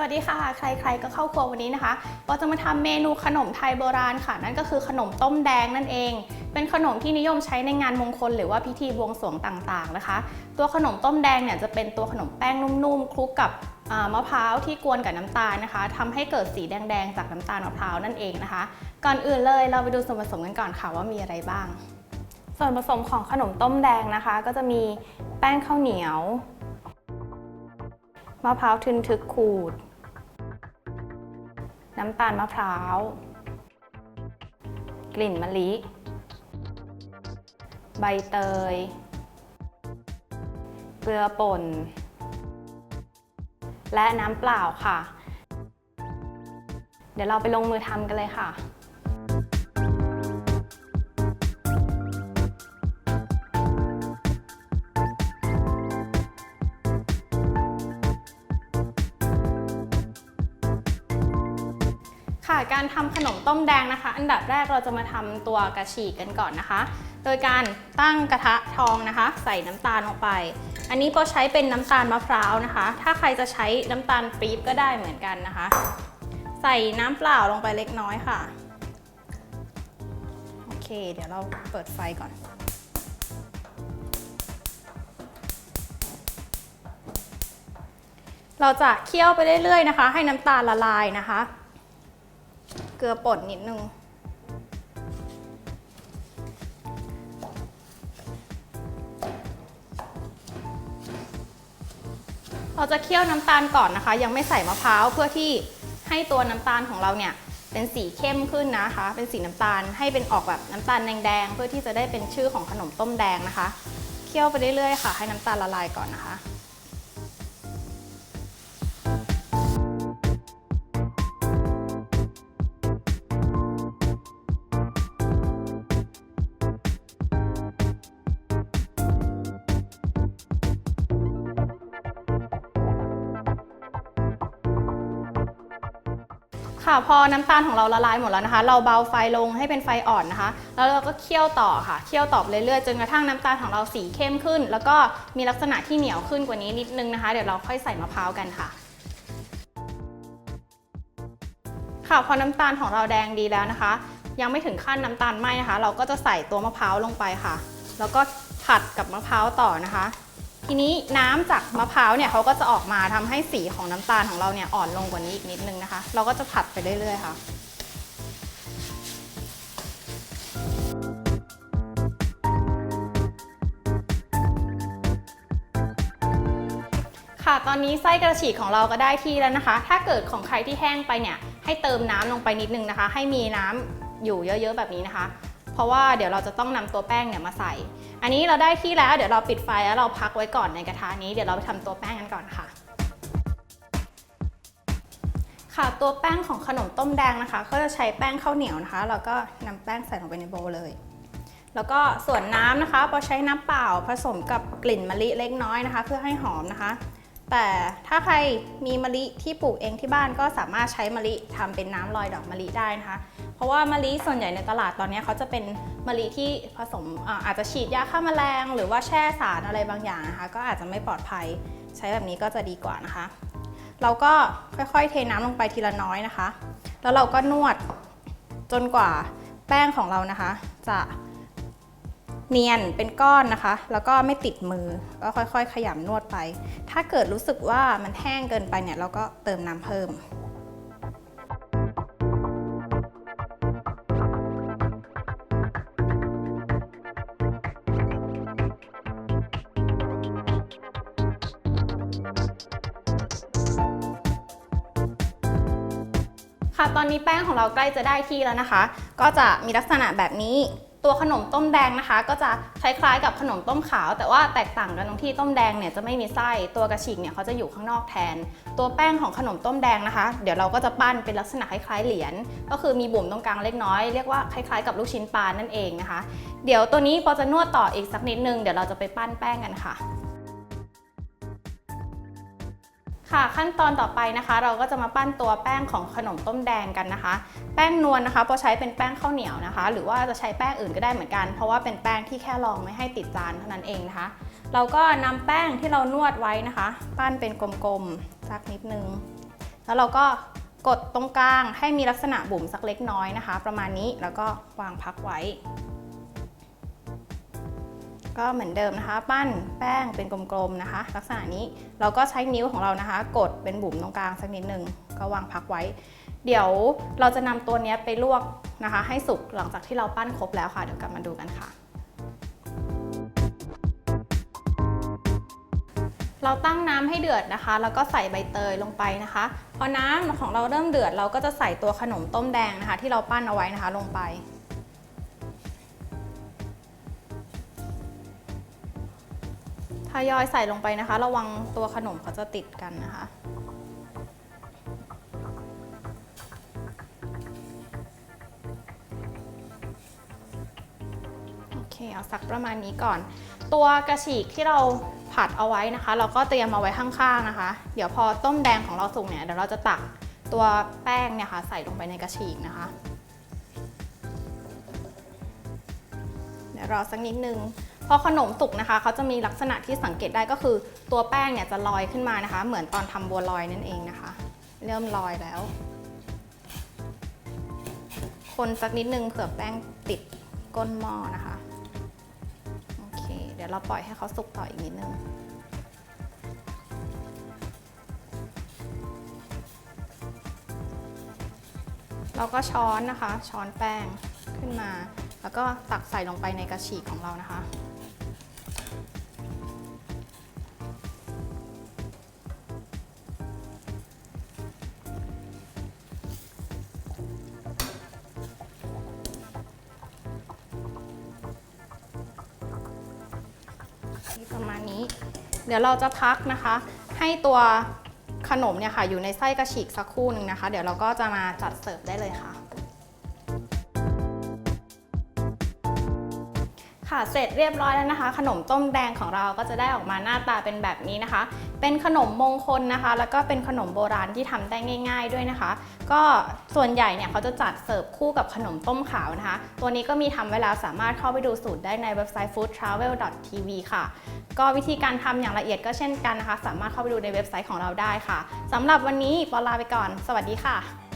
วัสดีค่ะ ใครๆก็เข้าครัววันนี้นะคะเราจะมาทำเมนูขนมไทยโบราณค่ะ นั่นก็คือขนมต้มแดงนั่นเอง เป็นขนมที่นิยมใช้ในงานมงคลหรือว่าพิธีบวงสรวงต่างๆนะคะ ตัวขนมต้มแดงเนี่ยจะเป็นตัวขนมแป้งนุ่มๆคลุกกับมะพร้าวที่กวนกับน้ำตาลนะคะทำให้เกิดสีแดงๆจากน้ำตาลมะพร้าวนั่นเองนะคะ ก่อนอื่นเลยเราไปดูส่วนผสมกันก่อนค่ะว่ามีอะไรบ้าง ส่วนผสมของขนมต้มแดงนะคะ ก็จะมีแป้งข้าวเหนียวมะพร้าวทึนทึกขูด น้ำตาลมะพร้าว กลิ่นมะลิ ใบเตย เกลือป่น และน้ำเปล่าค่ะ เดี๋ยวเราไปลงมือทำกันเลยค่ะ การทำขนมต้มแดงนะคะ อันดับแรกเราจะมาทำตัวกระฉีกกันก่อนนะคะ โดยการตั้งกระทะทองนะคะ ใส่น้ำตาลลงไป อันนี้โปรใช้เป็นน้ำตาลมะพร้าวนะคะ ถ้าใครจะใช้น้ำตาลปี๊บก็ได้เหมือนกันนะคะ ใส่น้ำเปล่าลงไปเล็กน้อยค่ะโอเค เดี๋ยวเราเปิดไฟก่อนเราจะเคี่ยวไปเรื่อยๆนะคะ ให้น้ำตาลละลายนะคะ เกลือป่นนิดนึง เราจะเคี่ยวน้ำตาลก่อนนะคะ ยังไม่ใส่มะพร้าวเพื่อที่ให้ตัวน้ำตาลของเราเนี่ยเป็นสีเข้มขึ้นนะคะ เป็นสีน้ำตาลให้เป็นออกแบบน้ำตาลแดงๆเพื่อที่จะได้เป็นชื่อของขนมต้มแดงนะคะ เคี่ยวไปเรื่อยๆค่ะ ให้น้ำตาลละลายก่อนนะคะ ค่ะพอน้ำตาลของเราละลายหมดแล้วนะคะ เราเบาไฟลงให้เป็นไฟอ่อนนะคะ แล้วเราก็เคี่ยวต่อค่ะเคี่ยวต่อเรื่อยๆจนกระทั่งน้ำตาลของเราสีเข้มขึ้น แล้วก็มีลักษณะที่เหนียวขึ้นกว่านี้นิดนึงนะคะ เดี๋ยวเราค่อยใส่มะพร้าวกันค่ะ ค่ะพอน้ำตาลของเราแดงดีแล้วนะคะ ยังไม่ถึงขั้นน้ำตาลไหมนะคะ เราก็จะใส่ตัวมะพร้าวลงไปค่ะ แล้วก็ผัดกับมะพร้าวต่อนะคะ ทีนี้น้ำจากมะพร้าวเนี่ยเขาก็จะออกมาทำให้สีของน้ำตาลของเราเนี่ยอ่อนลงกว่านี้อีกนิดนึงนะคะ เราก็จะผัดไปเรื่อยๆค่ะค่ะ ตอนนี้ไส้กระฉีกของเราก็ได้ที่แล้วนะคะ ถ้าเกิดของใครที่แห้งไปเนี่ย ให้เติมน้ำลงไปนิดนึงนะคะ ให้มีน้ำอยู่เยอะๆแบบนี้นะคะ ราะว่าเดี๋ยวเราจะต้องนำตัวแป้งเนี่ยมาใส่ อันนี้เราได้ที่แล้วเดี๋ยวเราปิดไฟแล้วเราพักไว้ก่อนในกระทะนี้เดี๋ยวเราไปทำตัวแป้งกันก่อนค่ะ ค่ะตัวแป้งของขนมต้มแดงนะคะ ก็จะใช้แป้งข้าวเหนียวนะคะแล้วก็นำแป้งใส่ลงไปในโบเลย แล้วก็ส่วนน้ำนะคะพอใช้น้ำเปล่าผสมกับกลิ่นมะลิเล็กน้อยนะคะ เพื่อให้หอมนะคะ แต่ถ้าใครมีมะลิที่ปลูกเองที่บ้านก็สามารถใช้มะลิทำเป็นน้ำลอยดอกมะลิได้นะคะ เพราะว่ามะลิส่วนใหญ่ในตลาดตอนนี้เขาจะเป็นมะลิที่ผสมอาจจะฉีดยาฆ่าแมลง หรือว่าแช่สารอะไรบางอย่างนะคะ ก็อาจจะไม่ปลอดภัยใช้แบบนี้ก็จะดีกว่านะคะ เราก็ค่อยๆ เทน้ำลงไปทีละน้อยนะคะ แล้วเราก็นวดจนกว่าแป้งของเรานะคะ จะ เนียนเป็นก้อนนะคะ แล้วก็ไม่ติดมือก็ค่อยๆ ขยำนวดไป ถ้าเกิดรู้สึกว่ามันแห้งเกินไปเนี่ยเราก็เติมน้ำเพิ่มค่ะตอนนี้แป้งของเราใกล้จะได้ที่แล้วนะคะ ก็จะมีลักษณะแบบนี้ ตัวขนมต้มแดงนะคะ ก็จะคล้ายๆกับขนมต้มขาว แต่ว่าแตกต่างกันตรงที่ต้มแดงเนี่ยจะไม่มีไส้ตัวกระฉีกเนี่ยเขาจะอยู่ข้างนอกแทน ตัวแป้งของขนมต้มแดงนะคะ เดี๋ยวเราก็จะปั้นเป็นลักษณะคล้ายๆเหรียญก็คือมีบุ๋มตรงกลางเล็กน้อยเรียกว่าคล้ายๆกับลูกชิ้นปลานั่นเองนะคะ เดี๋ยวตัวนี้ปอจะนวดต่ออีกสักนิดนึงเดี๋ยวเราจะไปปั้นแป้งกันค่ะ ค่ะขั้นตอนต่อไปนะคะ เราก็จะมาปั้นตัวแป้งของขนมต้มแดงกันนะคะ แป้งนวลนะคะพอใช้เป็นแป้งข้าวเหนียวนะคะ หรือว่าจะใช้แป้งอื่นก็ได้เหมือนกัน เพราะว่าเป็นแป้งที่แค่รองไม่ให้ติดจานเท่านั้นเองนะคะ เราก็นำแป้งที่เรานวดไว้นะคะ ปั้นเป็นกลมๆสักนิดนึง แล้วเราก็กดตรงกลางให้มีลักษณะบุ๋มสักเล็กน้อยนะคะ ประมาณนี้แล้วก็วางพักไว้ ก็เหมือนเดิมนะคะ ปั้นแป้งเป็นกลมๆนะคะ ลักษณะนี้เราก็ใช้นิ้วของเรานะคะ กดเป็นบุ๋มตรงกลางสักนิดหนึ่งก็วางพักไว้ เดี๋ยวเราจะนำตัวนี้ไปลวกนะคะ ให้สุกหลังจากที่เราปั้นครบแล้วค่ะเดี๋ยวกลับมาดูกันค่ะเราตั้งน้ำให้เดือดนะคะ แล้วก็ใส่ใบเตยลงไปนะคะ พอน้ำของเราเริ่มเดือด เราก็จะใส่ตัวขนมต้มแดงนะคะ ที่เราปั้นเอาไว้นะคะลงไป ทยอยใส่ลงไปนะคะ ระวังตัวขนมเขาจะติดกันนะคะ โอเค เอาสักประมาณนี้ก่อน ตัวกระฉีกที่เราผัดเอาไว้นะคะ เราก็เตรียมเอาไว้ข้างๆนะคะ เดี๋ยวพอต้มแดงของเราสุกเนี่ยเดี๋ยวเราจะตักตัวแป้งเนี่ยค่ะใส่ลงไปในกระฉีกนะคะ เดี๋ยวรอสักนิดนึง พอขนมสุกนะคะเขาจะมีลักษณะที่สังเกตได้ก็คือ ตัวแป้งเนี่ยจะลอยขึ้นมานะคะ เหมือนตอนทำบัวลอยนั่นเองนะคะ เริ่มลอยแล้ว คนสักนิดนึงเผื่อแป้งติดก้นหม้อนะคะโอเค เดี๋ยวเราปล่อยให้เขาสุกต่ออีกนิดนึงเราก็ช้อนนะคะ ช้อนแป้งขึ้นมา แล้วก็ตักใส่ลงไปในกระฉีกของเรานะคะ ประมาณนี้ เดี๋ยวเราจะพักนะคะ ให้ตัวขนมเนี่ยค่ะอยู่ในไส้กระฉีกสักครู่หนึ่งนะคะ เดี๋ยวเราก็จะมาจัดเสิร์ฟได้เลยค่ะ ค่ะเสร็จเรียบร้อยแล้วนะคะ ขนมต้มแดงของเราก็จะได้ออกมาหน้าตาเป็นแบบนี้นะคะ เป็นขนมมงคลนะคะ แล้วก็เป็นขนมโบราณที่ทำได้ง่าย ๆด้วยนะคะ ก็ส่วนใหญ่เนี่ยเขาจะจัดเสิร์ฟคู่กับขนมต้มขาวนะคะ ตัวนี้ก็มีทำไว้แล้วสามารถเข้าไปดูสูตรได้ในเว็บไซต์ foodtravel.tv ค่ะ ก็วิธีการทำอย่างละเอียดก็เช่นกันนะคะ สามารถเข้าไปดูในเว็บไซต์ของเราได้ค่ะสำหรับวันนี้ปอลาไปก่อน สวัสดีค่ะ